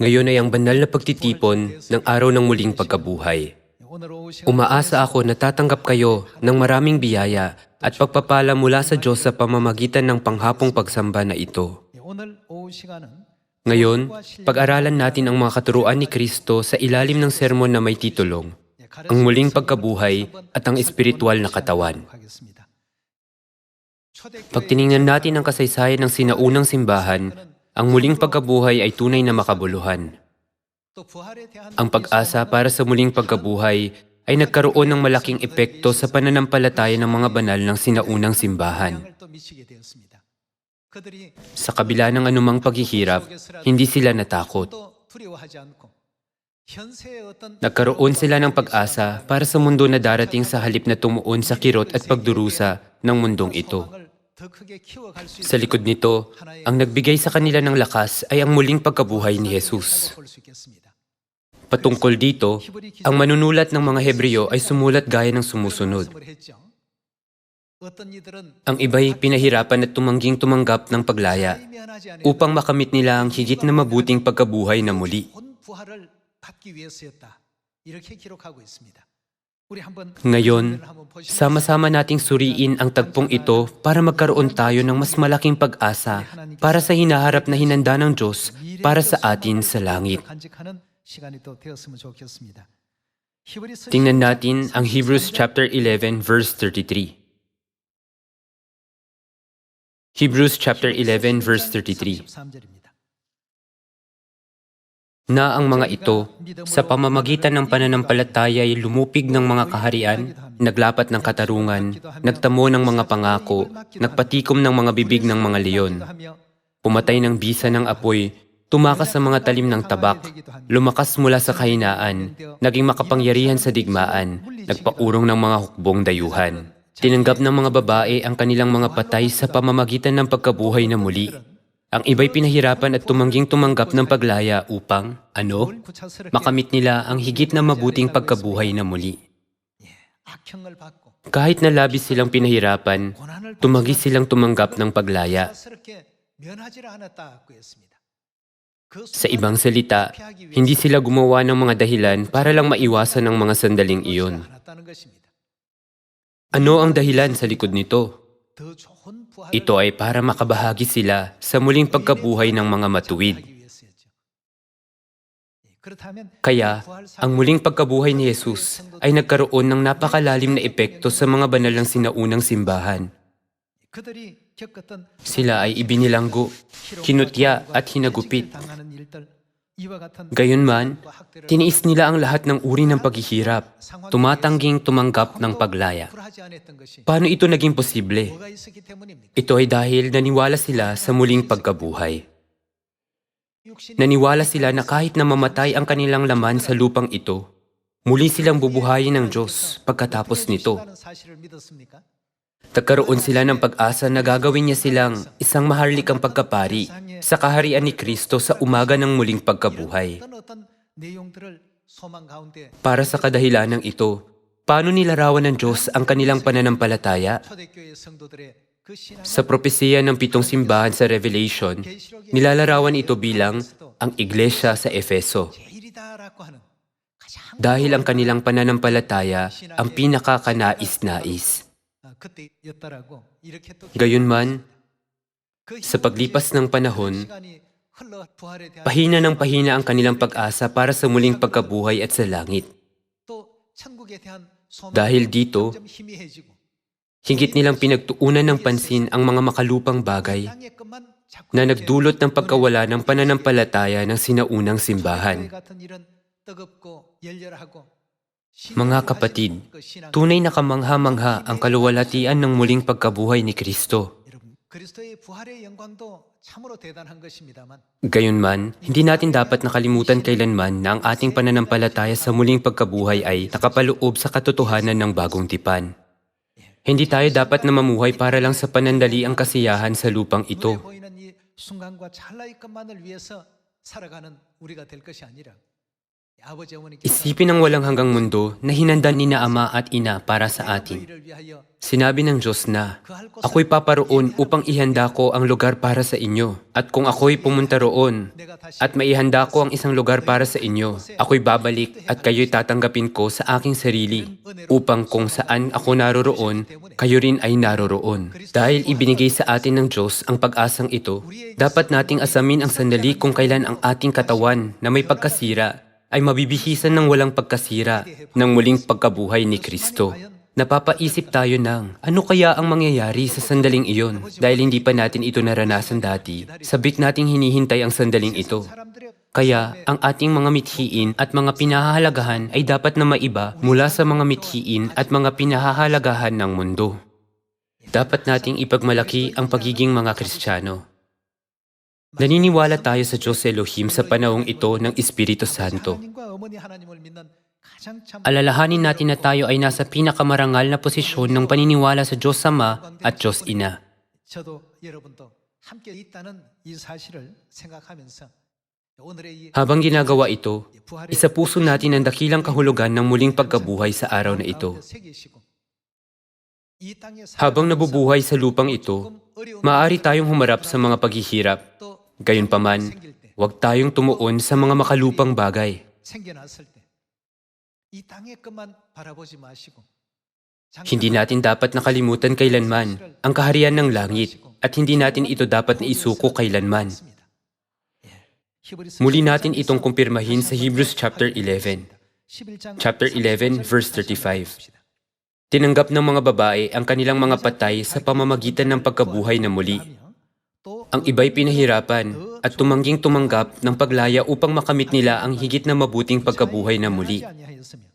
Ngayon ay ang banal na pagtitipon ng araw ng muling pagkabuhay. Umaasa ako na tatanggap kayo ng maraming biyaya at pagpapala mula sa Diyos sa pamamagitan ng panghapong pagsamba na ito. Ngayon, pag-aralan natin ang mga katuruan ni Kristo sa ilalim ng sermon na may titulong, Ang Muling Pagkabuhay at ang Espiritual na Katawan. Pag tiningnan natin ang kasaysayan ng sinaunang simbahan, ang muling pagkabuhay ay tunay na makabuluhan. Ang pag-asa para sa muling pagkabuhay ay nagkaroon ng malaking epekto sa pananampalataya ng mga banal ng sinaunang simbahan. Sa kabila ng anumang paghihirap, hindi sila natakot. Nagkaroon sila ng pag-asa para sa mundo na darating sa halip na tumuon sa kirot at pagdurusa ng mundong ito. Sa likod nito, ang nagbigay sa kanila ng lakas ay ang muling pagkabuhay ni Jesus. Patungkol dito, ang manunulat ng mga Hebreo ay sumulat gaya ng sumusunod. Ang iba'y pinahirapan at tumangging tumanggap ng paglaya upang makamit nila ang higit na mabuting pagkabuhay na muli. Ngayon, sama-sama nating suriin ang tagpong ito para magkaroon tayo ng mas malaking pag-asa para sa hinaharap na hinanda ng Diyos para sa atin sa langit. Tingnan natin ang Hebrews chapter 11 verse 33. Hebrews chapter 11 verse 33 na ang mga ito sa pamamagitan ng pananampalataya ay lumupig ng mga kaharian, naglapat ng katarungan, nagtamo ng mga pangako, nagpatikom ng mga bibig ng mga leyon. Pumatay ng bisa ng apoy, tumakas sa mga talim ng tabak, lumakas mula sa kahinaan, naging makapangyarihan sa digmaan, nagpaurong ng mga hukbong dayuhan. Tinanggap ng mga babae ang kanilang mga patay sa pamamagitan ng pagkabuhay na muli. Ang iba'y pinahirapan at tumangging tumanggap ng paglaya upang, ano, makamit nila ang higit na mabuting pagkabuhay na muli. Kahit na labis silang pinahirapan, tumagi silang tumanggap ng paglaya. Sa ibang salita, hindi sila gumawa ng mga dahilan para lang maiwasan ang mga sandaling iyon. Ano ang dahilan sa likod nito? Ito ay para makabahagi sila sa muling pagkabuhay ng mga matuwid. Kaya, ang muling pagkabuhay ni Jesus ay nagkaroon ng napakalalim na epekto sa mga banal ng sinaunang simbahan. Sila ay ibinilanggo, kinutya at hinagupit Gayunman, tiniis nila ang lahat ng uri ng paghihirap, tumatangging tumanggap ng paglaya. Paano ito naging posible? Ito ay dahil naniwala sila sa muling pagkabuhay. Naniwala sila na kahit na mamatay ang kanilang laman sa lupang ito, muli silang bubuhayin ng Diyos pagkatapos nito. Nagkaroon sila ng pag-asa na gagawin niya silang isang maharlikang pagkapari sa kaharian ni Kristo sa umaga ng muling pagkabuhay. Para sa kadahilanan ng ito, paano nilarawan ng Diyos ang kanilang pananampalataya? Sa propesiya ng pitong simbahan sa Revelation, nilalarawan ito bilang ang iglesia sa Efeso. Dahil ang kanilang pananampalataya ang pinakakanais-nais. Gayunman, sa paglipas ng panahon, pahina ng pahina ang kanilang pag-asa para sa muling pagkabuhay at sa langit. Dahil dito, higit nilang pinagtuunan ng pansin ang mga makalupang bagay na nagdulot ng pagkawala ng pananampalataya ng sinaunang simbahan. Mga kapatid, tunay na kamangha-mangha ang kaluwalhatian ng muling pagkabuhay ni Kristo. Gayunman, hindi natin dapat nakalimutan kailanman na ang ating pananampalataya sa muling pagkabuhay ay nakapaloob sa katotohanan ng bagong tipan. Hindi tayo dapat na mamuhay para lang sa panandali ang kasiyahan sa lupang ito. Isipin ang walang hanggang mundo na hinandan ni na ama at ina para sa atin. Sinabi ng Diyos na, Ako'y paparoon upang ihanda ko ang lugar para sa inyo. At kung ako'y pumunta roon at maihanda ko ang isang lugar para sa inyo, ako'y babalik at kayo'y tatanggapin ko sa aking sarili upang kung saan ako naroroon, kayo rin ay naroroon. Dahil ibinigay sa atin ng Diyos ang pag-asang ito, dapat nating asamin ang sandali kung kailan ang ating katawan na may pagkasira ay mabibihisan ng walang pagkasira ng muling pagkabuhay ni Kristo. Napapaisip tayo ng ano kaya ang mangyayari sa sandaling iyon dahil hindi pa natin ito naranasan dati. Sabik nating hinihintay ang sandaling ito. Kaya ang ating mga mithiin at mga pinahahalagahan ay dapat na maiba mula sa mga mithiin at mga pinahahalagahan ng mundo. Dapat nating ipagmalaki ang pagiging mga Kristiyano. Naniniwala tayo sa Diyos Elohim sa panahong ito ng Espiritu Santo. Alalahanin natin na tayo ay nasa pinakamarangal na posisyon ng paniniwala sa Diyos Ama at Diyos Ina. Habang ginagawa ito, isa puso natin ang dakilang kahulugan ng muling pagkabuhay sa araw na ito. Habang nabubuhay sa lupang ito, maaari tayong humarap sa mga paghihirap, Gayunpaman, huwag tayong tumuon sa mga makalupang bagay. Hindi natin dapat nakalimutan kailanman ang kaharian ng langit at hindi natin ito dapat na isuko kailanman. Muli natin itong kumpirmahin sa Hebrews chapter 11. Chapter 11 verse 35. Tinanggap ng mga babae ang kanilang mga patay sa pamamagitan ng pagkabuhay na muli ang iba'y pinahirapan at tumangging tumanggap ng paglaya upang makamit nila ang higit na mabuting pagkabuhay na muli.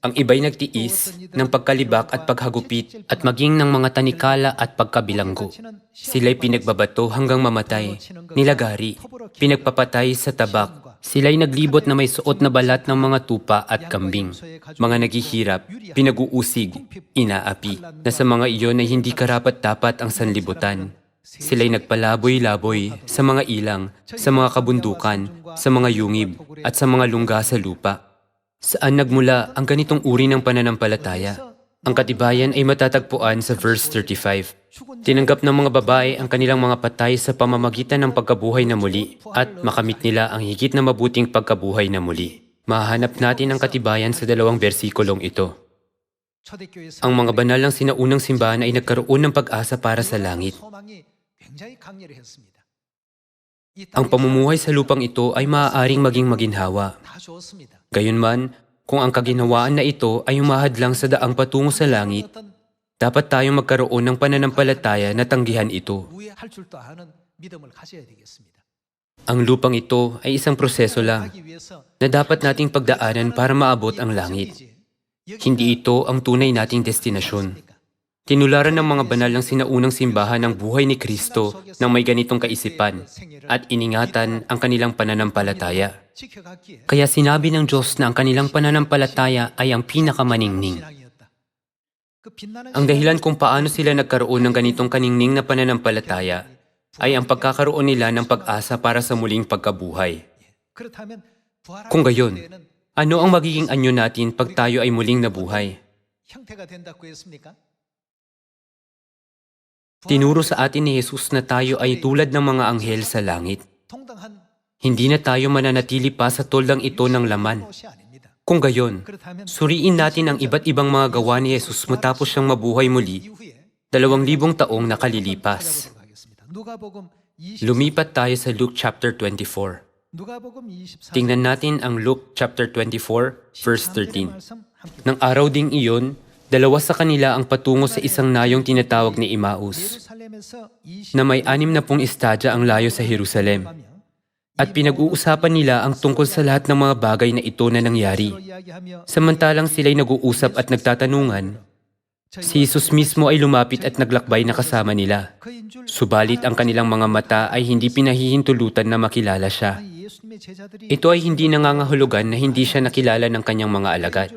Ang iba'y nagtiis ng pagkalibak at paghagupit at maging ng mga tanikala at pagkabilanggo. Sila'y pinagbabato hanggang mamatay, nilagari, pinagpapatay sa tabak. Sila'y naglibot na may suot na balat ng mga tupa at kambing. Mga naghihirap, pinag-uusig, inaapi, na sa mga iyon ay hindi karapat-dapat ang sanlibutan. Sila'y nagpalaboy-laboy sa mga ilang, sa mga kabundukan, sa mga yungib, at sa mga lungga sa lupa. Saan nagmula ang ganitong uri ng pananampalataya? Ang katibayan ay matatagpuan sa verse 35. Tinanggap ng mga babae ang kanilang mga patay sa pamamagitan ng pagkabuhay na muli at makamit nila ang higit na mabuting pagkabuhay na muli. Mahanap natin ang katibayan sa dalawang bersikulong ito. Ang mga banal ng sinaunang simbahan ay nagkaroon ng pag-asa para sa langit. Ang pamumuhay sa lupang ito ay maaaring maging maginhawa. Gayunman, kung ang kaginawaan na ito ay umahad lang sa daang patungo sa langit, dapat tayong magkaroon ng pananampalataya na tanggihan ito. Ang lupang ito ay isang proseso lang na dapat nating pagdaanan para maabot ang langit. Hindi ito ang tunay nating destinasyon. Tinularan ng mga banal ng sinaunang simbahan ang buhay ni Kristo ng may ganitong kaisipan at iningatan ang kanilang pananampalataya. Kaya sinabi ng Diyos na ang kanilang pananampalataya ay ang pinakamaningning. Ang dahilan kung paano sila nagkaroon ng ganitong kaningning na pananampalataya ay ang pagkakaroon nila ng pag-asa para sa muling pagkabuhay. Kung gayon, ano ang magiging anyo natin pag tayo ay muling nabuhay? Tinuro sa atin ni Jesus na tayo ay tulad ng mga anghel sa langit. Hindi na tayo mananatili pa sa toldang ito ng laman. Kung gayon, suriin natin ang iba't ibang mga gawa ni Jesus matapos siyang mabuhay muli, dalawang libong taong nakalilipas. Lumipat tayo sa Luke chapter 24. Tingnan natin ang Luke chapter 24 verse 13. Nang araw ding iyon, Dalawa sa kanila ang patungo sa isang nayong tinatawag ni Imaus, na may anim na pong estadya ang layo sa Jerusalem. At pinag-uusapan nila ang tungkol sa lahat ng mga bagay na ito na nangyari. Samantalang sila'y nag-uusap at nagtatanungan, si Jesus mismo ay lumapit at naglakbay na kasama nila. Subalit ang kanilang mga mata ay hindi pinahihintulutan na makilala siya. Ito ay hindi nangangahulugan na hindi siya nakilala ng kanyang mga alagad.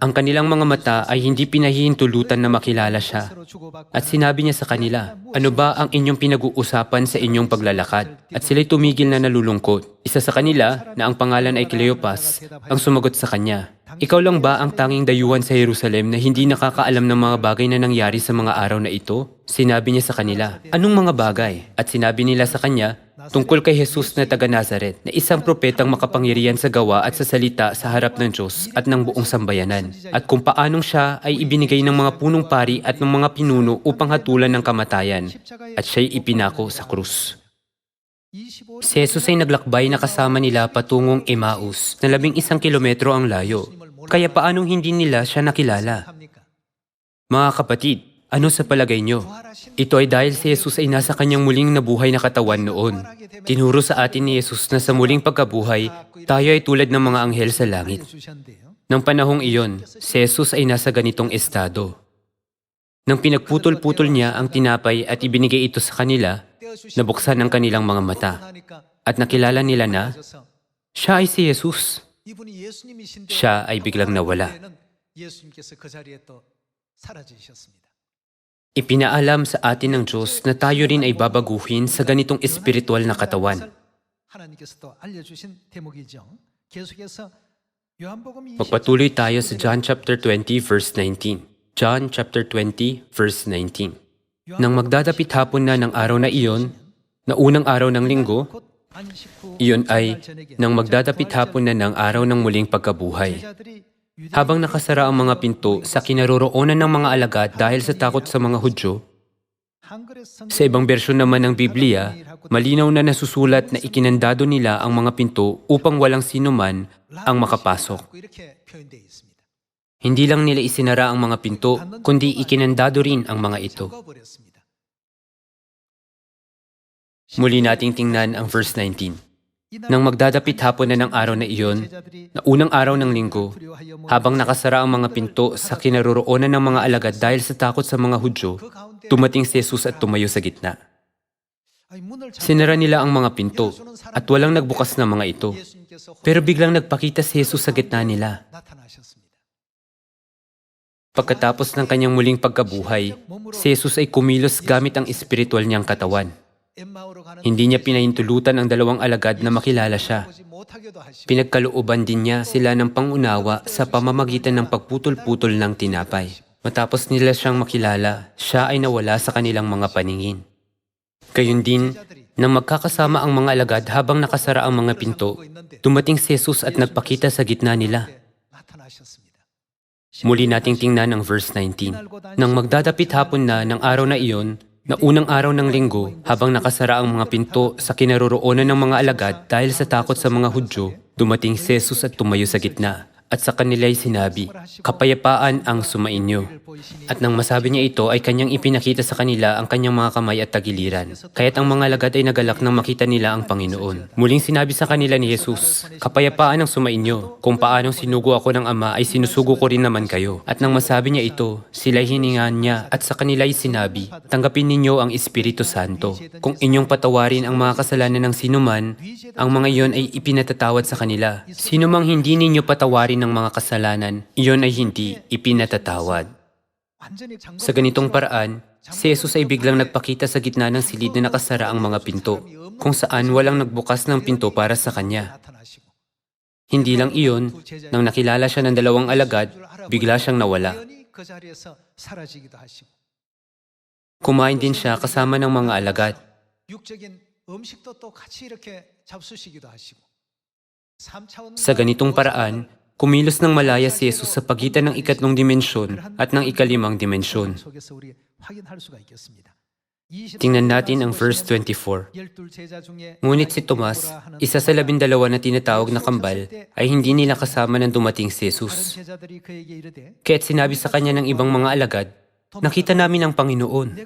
Ang kanilang mga mata ay hindi pinahihintulutan na makilala siya. At sinabi niya sa kanila, Ano ba ang inyong pinag-uusapan sa inyong paglalakad? At sila'y tumigil na nalulungkot. Isa sa kanila, na ang pangalan ay Cleopas, ang sumagot sa kanya, Ikaw lang ba ang tanging dayuhan sa Jerusalem na hindi nakakaalam ng mga bagay na nangyari sa mga araw na ito? Sinabi niya sa kanila, Anong mga bagay? At sinabi nila sa kanya, tungkol kay Jesus na taga Nazaret na isang propetang makapangyarihan sa gawa at sa salita sa harap ng Diyos at ng buong sambayanan at kung paanong siya ay ibinigay ng mga punong pari at ng mga pinuno upang hatulan ng kamatayan at siya'y ipinako sa krus. Si Jesus ay naglakbay na kasama nila patungong Emmaus na labing isang kilometro ang layo. Kaya paanong hindi nila siya nakilala? Mga kapatid, ano sa palagay nyo? Ito ay dahil si Jesus ay nasa kanyang muling nabuhay na katawan noon. Tinuro sa atin ni Jesus na sa muling pagkabuhay, tayo ay tulad ng mga anghel sa langit. 주셨는데요. Nang panahong iyon, si Jesus ay nasa ganitong estado. Nang pinagputol-putol niya ang tinapay at ibinigay ito sa kanila, nabuksan ang kanilang mga mata at nakilala nila na siya ay si Jesus. 이분이 예수님이신데 Siya ay biglang nawala. 예수님께서 그 자리에 또 사라지셨습니다. Ipinaalam sa atin ng Diyos na tayo rin ay babaguhin sa ganitong espiritual na katawan. Magpatuloy tayo sa John chapter 20 verse 19. John chapter 20 verse 19. Nang magdadapit hapon na ng araw na iyon, na unang araw ng linggo, iyon ay nang magdadapit hapon na ng araw ng muling pagkabuhay. Habang nakasara ang mga pinto sa kinaroroonan ng mga alagad dahil sa takot sa mga Hudyo, sa ibang bersyon naman ng Biblia, malinaw na nasusulat na ikinandado nila ang mga pinto upang walang sinuman ang makapasok. Hindi lang nila isinara ang mga pinto, kundi ikinandado rin ang mga ito. Muli nating tingnan ang verse 19. Nang magdadapit hapon na ng araw na iyon, na unang araw ng linggo, habang nakasara ang mga pinto sa kinaroroonan ng mga alagad dahil sa takot sa mga Hudyo, tumating si Jesus at tumayo sa gitna. Sinara nila ang mga pinto at walang nagbukas ng mga ito. Pero biglang nagpakita si Jesus sa gitna nila. Pagkatapos ng kanyang muling pagkabuhay, si Jesus ay kumilos gamit ang espiritual niyang katawan. Hindi niya pinahintulutan ang dalawang alagad na makilala siya. Pinagkalooban din niya sila ng pangunawa sa pamamagitan ng pagputol-putol ng tinapay. Matapos nila siyang makilala, siya ay nawala sa kanilang mga paningin. Gayun din, nang magkakasama ang mga alagad habang nakasara ang mga pinto, dumating si Jesus at nagpakita sa gitna nila. Muli nating tingnan ang verse 19. Nang magdadapit hapon na ng araw na iyon, na unang araw ng linggo, habang nakasara ang mga pinto sa kinaroroonan ng mga alagad dahil sa takot sa mga Hudyo, dumating si Jesus at tumayo sa gitna. At sa kanila'y sinabi, Kapayapaan ang sumainyo. At nang masabi niya ito ay kanyang ipinakita sa kanila ang kanyang mga kamay at tagiliran. Kaya't ang mga alagad ay nagalak nang makita nila ang Panginoon. Muling sinabi sa kanila ni Jesus, Kapayapaan ang sumainyo. Kung paanong sinugo ako ng Ama ay sinusugo ko rin naman kayo. At nang masabi niya ito, sila'y hiningan niya at sa kanila'y sinabi, Tanggapin ninyo ang Espiritu Santo. Kung inyong patawarin ang mga kasalanan ng sinuman, ang mga iyon ay ipinatatawad sa kanila. Sino mang hindi ninyo patawarin ng mga kasalanan, iyon ay hindi ipinatatawad. Sa ganitong paraan, si Jesus ay biglang nagpakita sa gitna ng silid na nakasara ang mga pinto, kung saan walang nagbukas ng pinto para sa kanya. Hindi lang iyon, nang nakilala siya ng dalawang alagad, bigla siyang nawala. Kumain din siya kasama ng mga alagad. Sa ganitong paraan, Kumilos ng malaya si Yesus sa pagitan ng ikatlong dimensyon at ng ikalimang dimensyon. Tingnan natin ang verse 24. Ngunit si Tomas, isa sa labindalawa na tinatawag na kambal, ay hindi nila kasama nang dumating si Jesus. Kaya't sinabi sa kanya ng ibang mga alagad, Nakita namin ang Panginoon.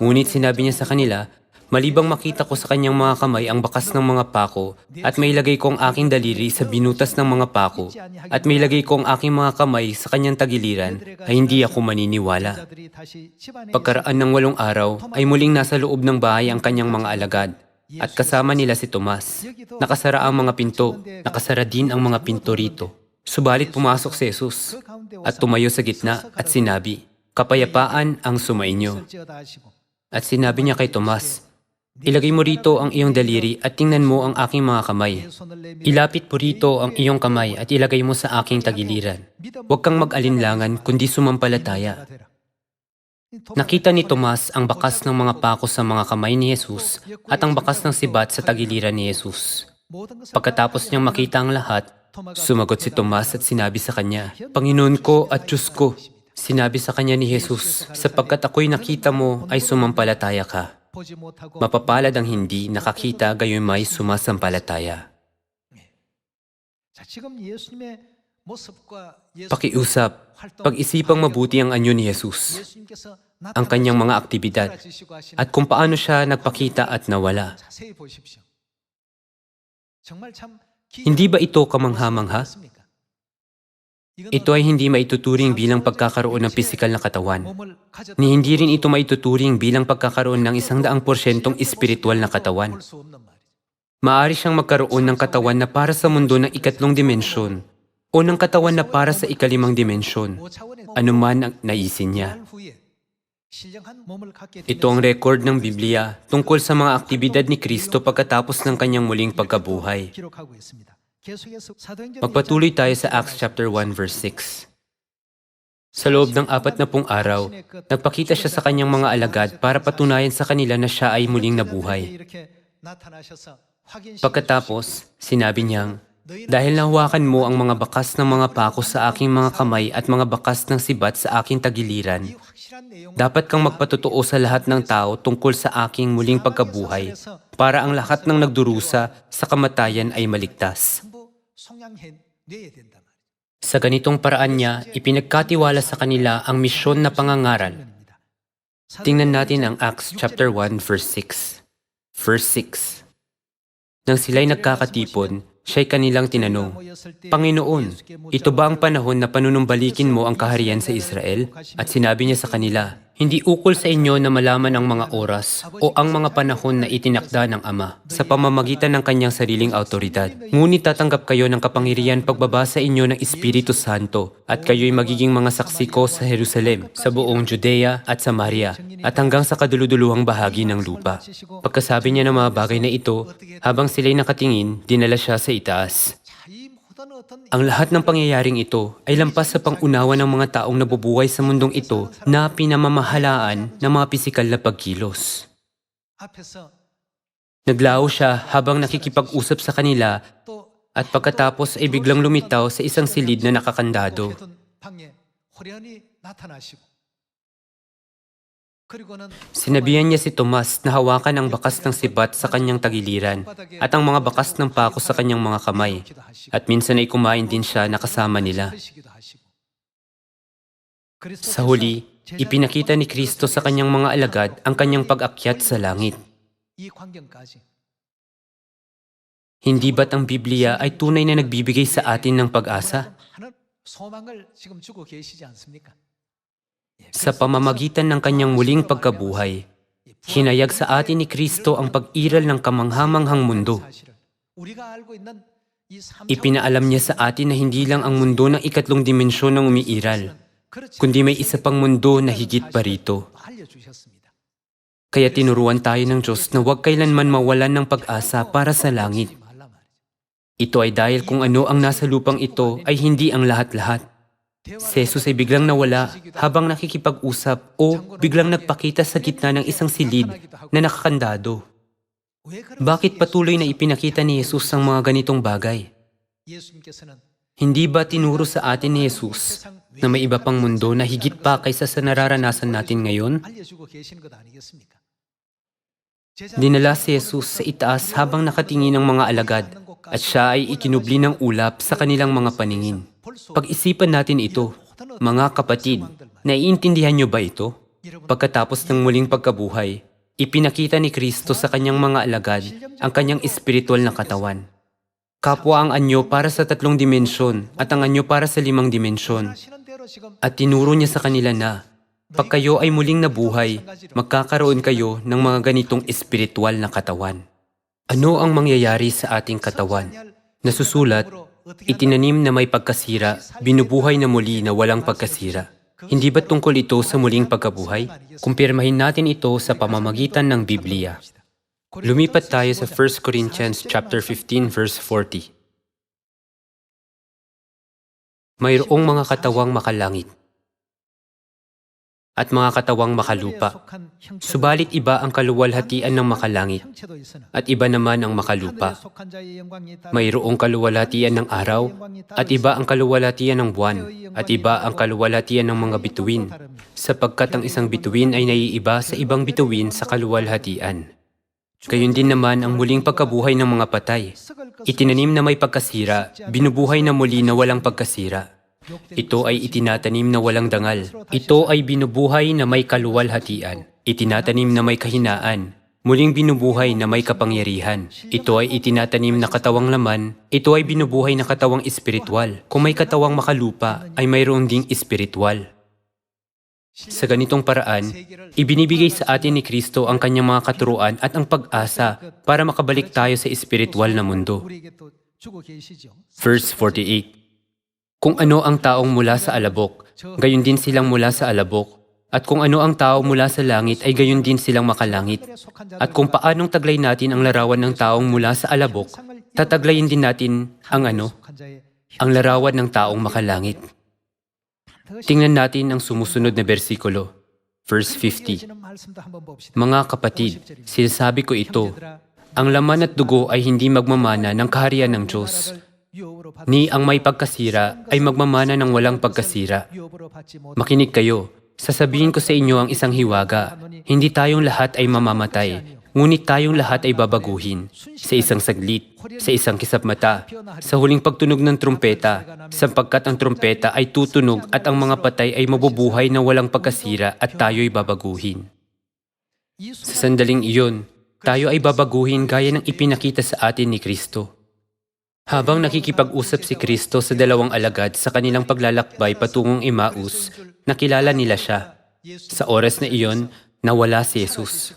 Ngunit sinabi niya sa kanila, Malibang makita ko sa kanyang mga kamay ang bakas ng mga pako at may lagay ko ang aking daliri sa binutas ng mga pako at may lagay ko ang aking mga kamay sa kanyang tagiliran ay hindi ako maniniwala. Pagkaraan ng walong araw ay muling nasa loob ng bahay ang kanyang mga alagad at kasama nila si Tomas. Nakasara ang mga pinto, nakasara din ang mga pinto rito. Subalit pumasok si Jesus at tumayo sa gitna at sinabi, Kapayapaan ang sumainyo. At sinabi niya kay Tomas, Ilagay mo rito ang iyong daliri at tingnan mo ang aking mga kamay. Ilapit mo rito ang iyong kamay at ilagay mo sa aking tagiliran. Huwag kang mag-alinlangan kundi sumampalataya. Nakita ni Tomas ang bakas ng mga pako sa mga kamay ni Jesus at ang bakas ng sibat sa tagiliran ni Jesus. Pagkatapos niyang makita ang lahat, sumagot si Tomas at sinabi sa kanya, Panginoon ko at Diyos ko. Sinabi sa kanya ni Jesus, sapagkat ako'y nakita mo ay sumampalataya ka. Mapapalad ang hindi nakakita gayon may sumasampalataya. Pakiusap, pag-isipang mabuti ang anyo ni Jesus, ang kanyang mga aktibidad, at kung paano siya nagpakita at nawala. Hindi ba ito kamangha-mangha? Ito ay hindi maituturing bilang pagkakaroon ng pisikal na katawan. Ni hindi rin ito maituturing bilang pagkakaroon ng isang daang porsyentong espiritual na katawan. Maari siyang magkaroon ng katawan na para sa mundo ng ikatlong dimensyon o ng katawan na para sa ikalimang dimensyon, anuman ang naisin niya. Ito ang record ng Biblia tungkol sa mga aktibidad ni Kristo pagkatapos ng kanyang muling pagkabuhay. Magpatuloy tayo sa Acts chapter 1 verse 6. Sa loob ng apat na pung araw, nagpakita siya sa kanyang mga alagad para patunayan sa kanila na siya ay muling nabuhay. Pagkatapos, sinabi niyang, Dahil nahawakan mo ang mga bakas ng mga pako sa aking mga kamay at mga bakas ng sibat sa aking tagiliran, dapat kang magpatotoo sa lahat ng tao tungkol sa aking muling pagkabuhay para ang lahat ng nagdurusa sa kamatayan ay maligtas. Sa ganitong paraan niya, ipinagkatiwala sa kanila ang misyon na pangangaral. Tingnan natin ang Acts chapter 1 verse 6. Verse 6. Nang sila'y nagkakatipon, siya'y kanilang tinanong, Panginoon, ito ba ang panahon na panunumbalikin mo ang kaharian sa Israel? At sinabi niya sa kanila, Hindi ukol sa inyo na malaman ang mga oras o ang mga panahon na itinakda ng Ama sa pamamagitan ng kanyang sariling autoridad. Ngunit tatanggap kayo ng kapangyarihan pagbaba sa inyo ng Espiritu Santo at kayo'y magiging mga saksi ko sa Jerusalem, sa buong Judea at Samaria at hanggang sa kaduluduluhang bahagi ng lupa. Pagkasabi niya ng mga bagay na ito, habang sila'y nakatingin, dinala siya sa itaas. Ang lahat ng pangyayaring ito ay lampas sa pangunawa ng mga taong nabubuhay sa mundong ito na pinamamahalaan ng mga pisikal na pagkilos. Naglao siya habang nakikipag-usap sa kanila at pagkatapos ay biglang lumitaw sa isang silid na nakakandado. Sinabihan niya si Tomas na hawakan ang bakas ng sibat sa kanyang tagiliran at ang mga bakas ng pako sa kanyang mga kamay. At minsan ay kumain din siya na kasama nila. Sa huli, ipinakita ni Kristo sa kanyang mga alagad ang kanyang pag-akyat sa langit. Hindi ba't ang Biblia ay tunay na nagbibigay sa atin ng pag-asa? Sa pamamagitan ng kanyang muling pagkabuhay, hinayag sa atin ni Kristo ang pag-iral ng kamanghamanghang mundo. Ipinaalam niya sa atin na hindi lang ang mundo ng ikatlong dimensyon ang umiiral, kundi may isa pang mundo na higit pa rito. Kaya tinuruan tayo ng Diyos na huwag kailanman mawalan ng pag-asa para sa langit. Ito ay dahil kung ano ang nasa lupang ito ay hindi ang lahat-lahat. Si Jesus ay biglang nawala habang nakikipag-usap o biglang nagpakita sa gitna ng isang silid na nakakandado. Bakit patuloy na ipinakita ni Jesus ang mga ganitong bagay? Hindi ba tinuro sa atin ni Jesus na may iba pang mundo na higit pa kaysa sa nararanasan natin ngayon? Dinala si Jesus sa itaas habang nakatingin ng mga alagad at siya ay ikinubli ng ulap sa kanilang mga paningin. Pag-isipan natin ito, mga kapatid, naiintindihan niyo ba ito? Pagkatapos ng muling pagkabuhay, ipinakita ni Kristo sa kanyang mga alagad ang kanyang espiritual na katawan. Kapwa ang anyo para sa tatlong dimensyon at ang anyo para sa limang dimensyon. At tinuro niya sa kanila na, pag kayo ay muling nabuhay, magkakaroon kayo ng mga ganitong espiritual na katawan. Ano ang mangyayari sa ating katawan? Nasusulat, itinanim na may pagkasira, binubuhay na muli na walang pagkasira. Hindi ba tungkol ito sa muling pagkabuhay? Kumpirmahin natin ito sa pamamagitan ng Biblia. Lumipat tayo sa 1 Corinthians chapter 15 verse 40. Mayroong mga katawang makalangit at mga katawang makalupa. Subalit iba ang kaluwalhatian ng makalangit at iba naman ang makalupa. Mayroong kaluwalhatian ng araw at iba ang kaluwalhatian ng buwan at iba ang kaluwalhatian ng mga bituin sapagkat ang isang bituin ay naiiba sa ibang bituin sa kaluwalhatian. Gayon din naman ang muling pagkabuhay ng mga patay. Itinanim na may pagkasira, binubuhay na muli na walang pagkasira. Ito ay itinatanim na walang dangal. Ito ay binubuhay na may kaluwalhatian. Itinatanim na may kahinaan. Muling binubuhay na may kapangyarihan. Ito ay itinatanim na katawang laman. Ito ay binubuhay na katawang espiritual. Kung may katawang makalupa, ay mayroon ding espiritual. Sa ganitong paraan, ibinibigay sa atin ni Kristo ang kanyang mga katuruan at ang pag-asa para makabalik tayo sa espiritual na mundo. Verse 48 Kung ano ang taong mula sa alabok, gayon din silang mula sa alabok. At kung ano ang tao mula sa langit, ay gayon din silang makalangit. At kung paanong taglay natin ang larawan ng taong mula sa alabok, tataglayin din natin ang ano, ang larawan ng taong makalangit. Tingnan natin ang sumusunod na bersikulo. Verse 50. Mga kapatid, sinasabi ko ito, ang laman at dugo ay hindi magmamana ng kaharian ng Diyos. Ni ang may pagkasira ay magmamana ng walang pagkasira. Makinig kayo, sasabihin ko sa inyo ang isang hiwaga. Hindi tayong lahat ay mamamatay, ngunit tayong lahat ay babaguhin. Sa isang saglit, sa isang kisap mata, sa huling pagtunog ng trumpeta, sapagkat ang trumpeta ay tutunog at ang mga patay ay mabubuhay na walang pagkasira at tayo'y babaguhin. Sa sandaling iyon, tayo ay babaguhin gaya ng ipinakita sa atin ni Kristo. Habang nakikipag-usap si Kristo sa dalawang alagad sa kanilang paglalakbay patungong Emmaus, nakilala nila siya. Sa oras na iyon, nawala si Jesus.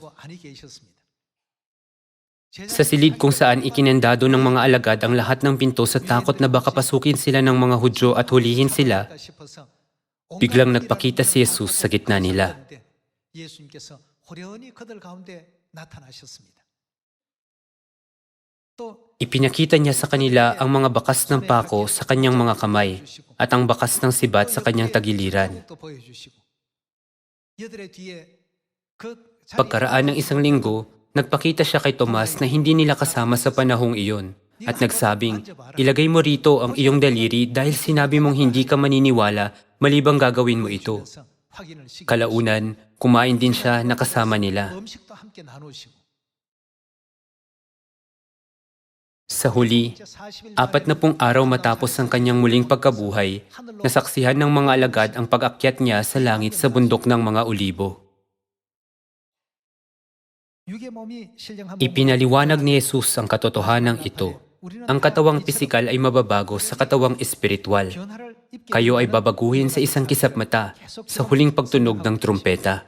Sa silid kung saan ikinandado ng mga alagad ang lahat ng pinto sa takot na baka pasukin sila ng mga Hudyo at hulihin sila, biglang nagpakita si Jesus sa gitna nila. 예수님께서 호련히 그들 가운데 나타나셨습니다. Ipinakita niya sa kanila ang mga bakas ng pako sa kanyang mga kamay at ang bakas ng sibat sa kanyang tagiliran. Pagkaraan ng isang linggo, nagpakita siya kay Tomas na hindi nila kasama sa panahong iyon at nagsabing, ilagay mo rito ang iyong daliri dahil sinabi mong hindi ka maniniwala malibang gagawin mo ito. Kalaunan, kumain din siya nakasama nila. Sa huli, apat na pong araw matapos ang kanyang muling pagkabuhay, nasaksihan ng mga alagad ang pag-akyat niya sa langit sa bundok ng mga olibo. Ipinaliwanag ni Jesus ang katotohanan ito. Ang katawang pisikal ay mababago sa katawang espiritual. Kayo ay babaguhin sa isang kisap mata sa huling pagtunog ng trumpeta.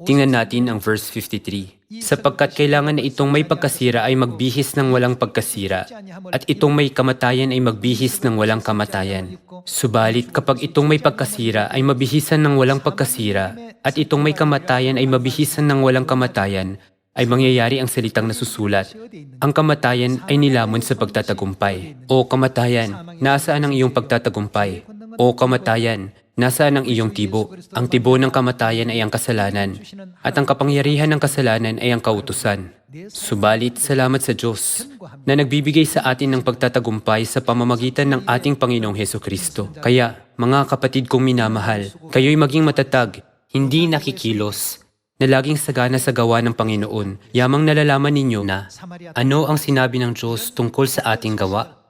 Tingnan natin ang verse 53. Sapagkat kailangan na itong may pagkasira ay magbihis ng walang pagkasira, at itong may kamatayan ay magbihis ng walang kamatayan. Subalit kapag itong may pagkasira ay mabihisan ng walang pagkasira, at itong may kamatayan ay mabihisan ng walang kamatayan, ay mangyayari ang salitang nasusulat. Ang kamatayan ay nilamon sa pagtatagumpay. O kamatayan, nasaan ang iyong pagtatagumpay? O kamatayan, nasaan ang iyong tibo? Ang tibo ng kamatayan ay ang kasalanan, at ang kapangyarihan ng kasalanan ay ang kautusan. Subalit, salamat sa Diyos na nagbibigay sa atin ng pagtatagumpay sa pamamagitan ng ating Panginoong Heso Kristo. Kaya, mga kapatid kong minamahal, kayo'y maging matatag, hindi nakikilos, na laging sagana sa gawa ng Panginoon. Yamang nalalaman ninyo na ano ang sinabi ng Diyos tungkol sa ating gawa?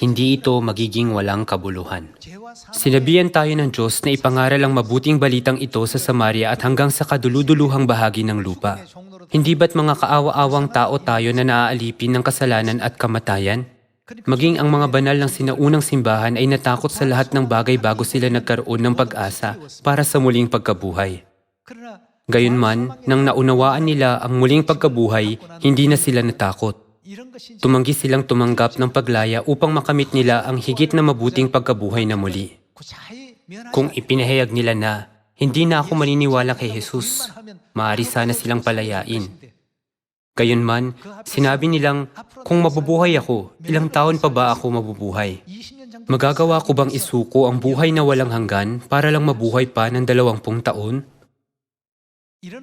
Hindi ito magiging walang kabuluhan. Sinabihan tayo ng Diyos na ipangaral ang mabuting balitang ito sa Samaria at hanggang sa kaduluduluhang bahagi ng lupa. Hindi ba't mga kaawa-awang tao tayo na naaalipin ng kasalanan at kamatayan? Maging ang mga banal ng sinaunang simbahan ay natakot sa lahat ng bagay bago sila nagkaroon ng pag-asa para sa muling pagkabuhay. Gayunman, nang naunawaan nila ang muling pagkabuhay, hindi na sila natakot. Tumanggi silang tumanggap ng paglaya upang makamit nila ang higit na mabuting pagkabuhay na muli. Kung ipinahayag nila na, hindi na ako maniniwala kay Jesus, maaari sana silang palayain. Gayunman, sinabi nilang, kung mabubuhay ako, ilang taon pa ba ako mabubuhay? Magagawa ko bang isuko ang buhay na walang hanggan para lang mabuhay pa ng dalawampung taon?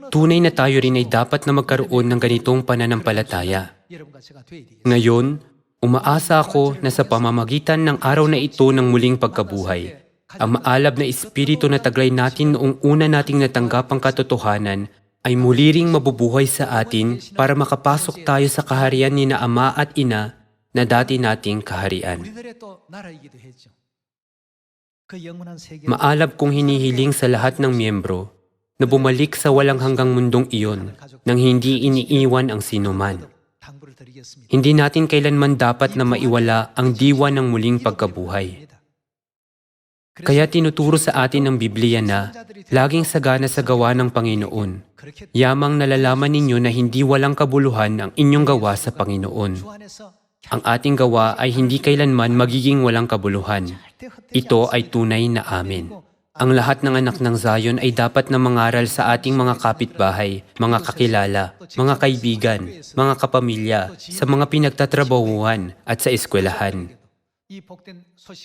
Tunay na tayo rin ay dapat na magkaroon ng ganitong pananampalataya. Ngayon, umaasa ako na sa pamamagitan ng araw na ito ng muling pagkabuhay, ang maalab na espiritu na taglay natin noong una nating natanggap ang katotohanan ay muli ring mabubuhay sa atin para makapasok tayo sa kaharian ni na Ama at Ina na dati nating kaharian. Maalab kong hinihiling sa lahat ng miyembro na bumalik sa walang hanggang mundong iyon nang hindi iniiwan ang sinuman. Hindi natin kailanman dapat na maiwala ang diwa ng muling pagkabuhay. Kaya tinuturo sa atin ng Biblia na laging sagana sa gawa ng Panginoon. Yamang nalalaman ninyo na hindi walang kabuluhan ang inyong gawa sa Panginoon. Ang ating gawa ay hindi kailanman magiging walang kabuluhan. Ito ay tunay na amin. Ang lahat ng anak ng Zion ay dapat na mangaral sa ating mga kapitbahay, mga kakilala, mga kaibigan, mga kapamilya, sa mga pinagtatrabahuhan at sa eskwelahan.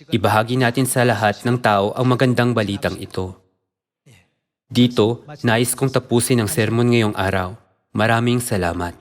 Ibahagi natin sa lahat ng tao ang magandang balitang ito. Dito, nais kong tapusin ang sermon ngayong araw. Maraming salamat.